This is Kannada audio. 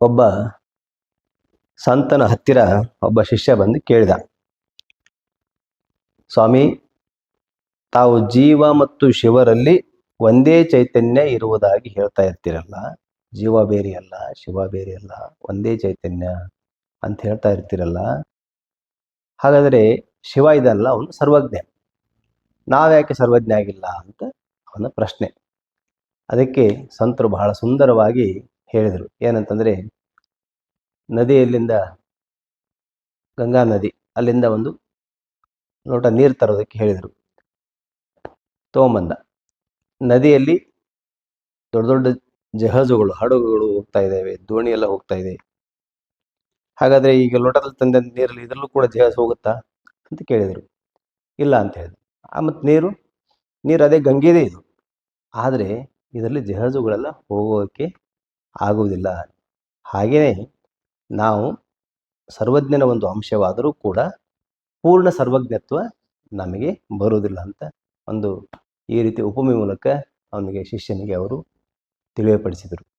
ಒಬ್ಬ ಸಂತನ ಹತ್ತಿರ ಒಬ್ಬ ಶಿಷ್ಯ ಬಂದು ಕೇಳಿದ, ಸ್ವಾಮಿ, ತಾವು ಜೀವ ಮತ್ತು ಶಿವರಲ್ಲಿ ಒಂದೇ ಚೈತನ್ಯ ಇರುವುದಾಗಿ ಹೇಳ್ತಾ ಇರ್ತೀರಲ್ಲ, ಜೀವ ಬೇರೆ ಅಲ್ಲ, ಶಿವ ಬೇರೆ ಅಲ್ಲ, ಒಂದೇ ಚೈತನ್ಯ ಅಂತ ಹೇಳ್ತಾ ಇರ್ತೀರಲ್ಲ, ಹಾಗಾದರೆ ಶಿವ ಇದಲ್ಲ, ಅವನು ಸರ್ವಜ್ಞ. ನಾವ್ಯಾಕೆ ಸರ್ವಜ್ಞ ಆಗಿಲ್ಲ? ಅಂತ ಅವನ ಪ್ರಶ್ನೆ. ಅದಕ್ಕೆ ಸಂತರು ಬಹಳ ಸುಂದರವಾಗಿ ಹೇಳಿದರು. ಏನಂತಂದರೆ, ನದಿಯಲ್ಲಿಂದ ಗಂಗಾ ನದಿ, ಅಲ್ಲಿಂದ ಒಂದು ಲೋಟ ನೀರು ತರೋದಕ್ಕೆ ಹೇಳಿದರು. ತೊಗೊಂಬಂದ ನದಿಯಲ್ಲಿ ದೊಡ್ಡ ದೊಡ್ಡ ಜಹಾಜುಗಳು, ಹಡಗುಗಳು ಹೋಗ್ತಾ ಇದ್ದಾವೆ ದೋಣಿ ಎಲ್ಲ ಹೋಗ್ತಾ ಇದೆ. ಹಾಗಾದರೆ ಈಗ ಲೋಟದಲ್ಲಿ ತಂದ ನೀರಲ್ಲಿ ಇದರಲ್ಲೂ ಕೂಡ ಜಹಾಜ್ ಹೋಗುತ್ತಾ ಅಂತ ಕೇಳಿದರು. ಇಲ್ಲ ಅಂತ ಹೇಳಿದ್ರು. ಆ ಮತ್ತು ನೀರು ನೀರು ಅದೇ ಗಂಗೆದೇ ಇದು. ಆದರೆ ಇದರಲ್ಲಿ ಜಹಾಜುಗಳೆಲ್ಲ ಹೋಗೋಕ್ಕೆ ಆಗುವುದಿಲ್ಲ. ಹಾಗೆಯೇ ನಾವು ಸರ್ವಜ್ಞನ ಒಂದು ಅಂಶವಾದರೂ ಕೂಡ ಪೂರ್ಣ ಸರ್ವಜ್ಞತ್ವ ನಮಗೆ ಬರುವುದಿಲ್ಲ ಅಂತ ಒಂದು ಈ ರೀತಿ ಉಪಮೆ ಮೂಲಕ ಅವನಿಗೆ ಶಿಷ್ಯನಿಗೆ ಅವರು ತಿಳಿಯಪಡಿಸಿದರು.